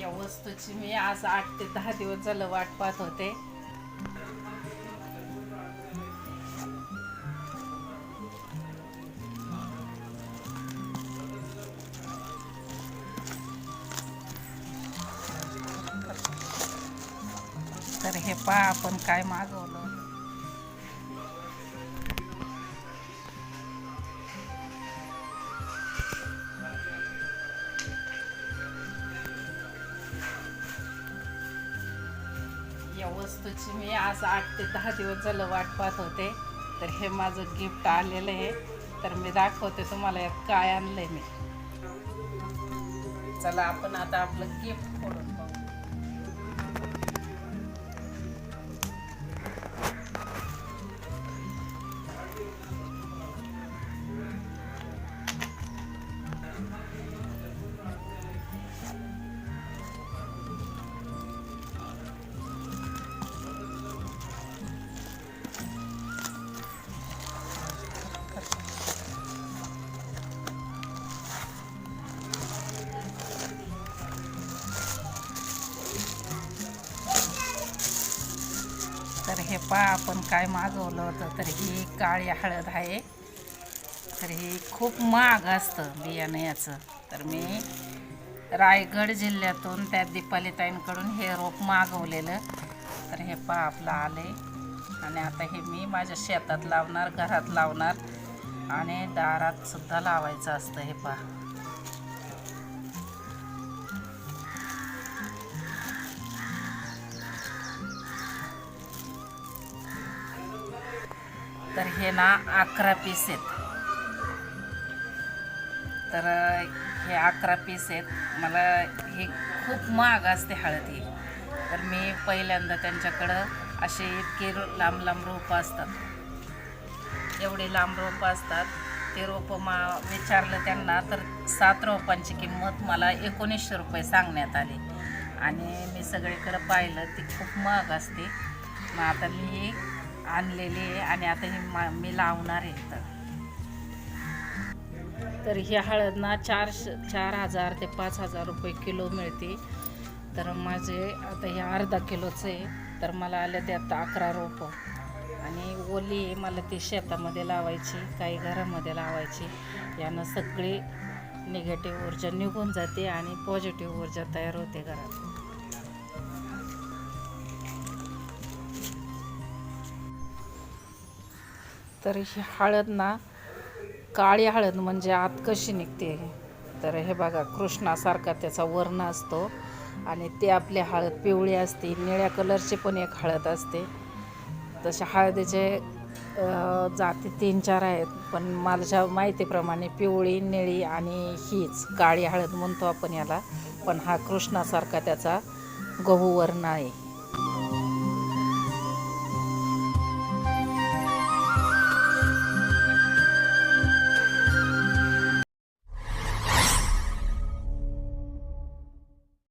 या वस्तूची मी आज आठ ते दहा दिवस झालं वाट पाहत होते. तर हे पहा आपण काय मागवलं. या वस्तूची मी आज आठ ते दहा दिवस झालं वाट पाहत होते. तर हे माझं गिफ्ट आलेलं आहे. तर मी दाखवते तुम्हाला यात काय आणलं आहे मी. चला आपण आता आपलं गिफ्ट फोडून पाहू तर हे पहा आपण काय मागवलं होतं. तर ही काळी हळद आहे. तर ही खूप महाग असतं बियाणं याचं. तर मी रायगड जिल्ह्यातून त्या दीपालीताईंकडून हे रोप मागवलेलं. तर हे पहा आपलं आले. आणि आता हे मी माझ्या शेतात लावणार घरात लावणार. आणि दारात सुद्धा लावायचं असतं हे पहा. तर हे ना अकरा पीस आहेत. तर हे अकरा पीस आहेत. मला हे खूप महाग असते हळद. ही तर मी पहिल्यांदा त्यांच्याकडं असे इतके रो- लांब लांब रोपं असतात. एवढे लांब रोपं असतात. ते रोपं मा विचारलं त्यांना तर सात रोपांची किंमत मला एकोणीसशे रुपये सांगण्यात आली. आणि मी सगळीकडं पाहिलं ती खूप महाग असते. मग आता मी ही आणलेली आहे आणि आता हे मा मी लावणार आहे तर तर ही हळद ना चार चार हजार ते पाच हजार रुपये किलो मिळते. तर माझे आता हे अर्धा किलोचं आहे. तर मला आले आता अकरा रोपं. आणि ओली आहे मला ती शेतामध्ये लावायची काही घरामध्ये लावायची. यानं सगळी निगेटिव्ह ऊर्जा निघून जाते आणि पॉझिटिव्ह ऊर्जा तयार होते घरात. तर ही हळद ना काळी हळद म्हणजे आत कशी निघते तर हे बघा कृष्णासारखा त्याचा वर्ण असतो आणि ते आपली हळद पिवळी असते निळ्या कलरची पण एक हळद असते. तशा हळदीचे जाती तीन चार आहेत पण माझ्या माहितीप्रमाणे पिवळी निळी आणि हीच काळी हळद म्हणतो आपण याला पण हा कृष्णासारखा त्याचा गहू वर्ण आहे.